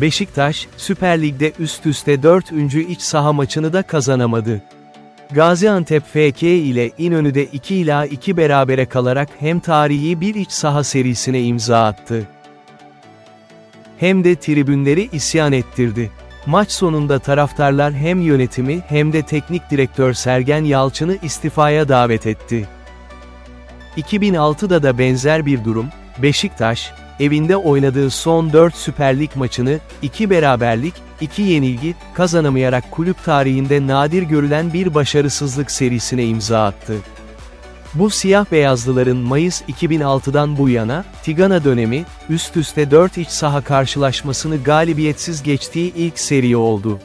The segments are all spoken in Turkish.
Beşiktaş, Süper Lig'de üst üste 4. iç saha maçını da kazanamadı. Gaziantep FK ile İnönü'de 2 ila 2 berabere kalarak hem tarihi bir iç saha serisine imza attı. Hem de tribünleri isyan ettirdi. Maç sonunda taraftarlar hem yönetimi hem de teknik direktör Sergen Yalçın'ı istifaya davet etti. 2006'da da benzer bir durum, Beşiktaş, evinde oynadığı son 4 Süper Lig maçını, 2 beraberlik, 2 yenilgi, kazanamayarak kulüp tarihinde nadir görülen bir başarısızlık serisine imza attı. Bu siyah beyazlıların Mayıs 2006'dan bu yana, Tigana dönemi, üst üste 4 iç saha karşılaşmasını galibiyetsiz geçtiği ilk seri oldu.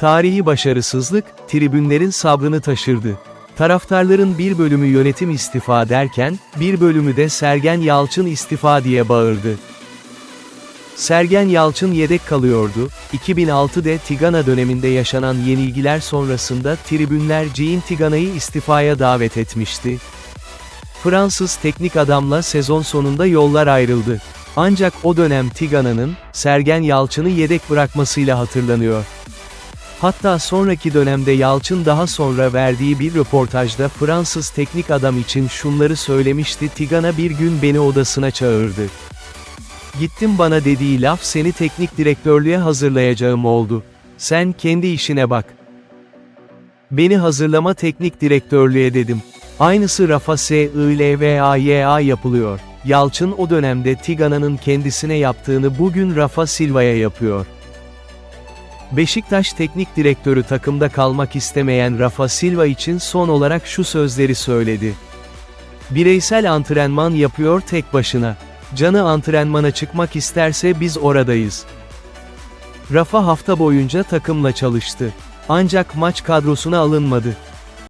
Tarihi başarısızlık, tribünlerin sabrını taşırdı. Taraftarların bir bölümü yönetim istifa derken, bir bölümü de Sergen Yalçın istifa diye bağırdı. Sergen Yalçın yedek kalıyordu, 2006'de Tigana döneminde yaşanan yenilgiler sonrasında tribünler Jean Tigana'yı istifaya davet etmişti. Fransız teknik adamla sezon sonunda yollar ayrıldı. Ancak o dönem Tigana'nın, Sergen Yalçın'ı yedek bırakmasıyla hatırlanıyor. Hatta sonraki dönemde Yalçın daha sonra verdiği bir röportajda Fransız teknik adam için şunları söylemişti Tigana bir gün beni odasına çağırdı. Gittim bana dediği laf seni teknik direktörlüğe hazırlayacağım oldu. Sen kendi işine bak. Beni hazırlama teknik direktörlüğe dedim. Aynısı Rafa S.I.L.V.A.Y.A. yapılıyor. Yalçın o dönemde Tigana'nın kendisine yaptığını bugün Rafa Silva'ya yapıyor. Beşiktaş teknik direktörü takımda kalmak istemeyen Rafa Silva için son olarak şu sözleri söyledi. Bireysel antrenman yapıyor tek başına. Canı antrenmana çıkmak isterse biz oradayız. Rafa hafta boyunca takımla çalıştı. Ancak maç kadrosuna alınmadı.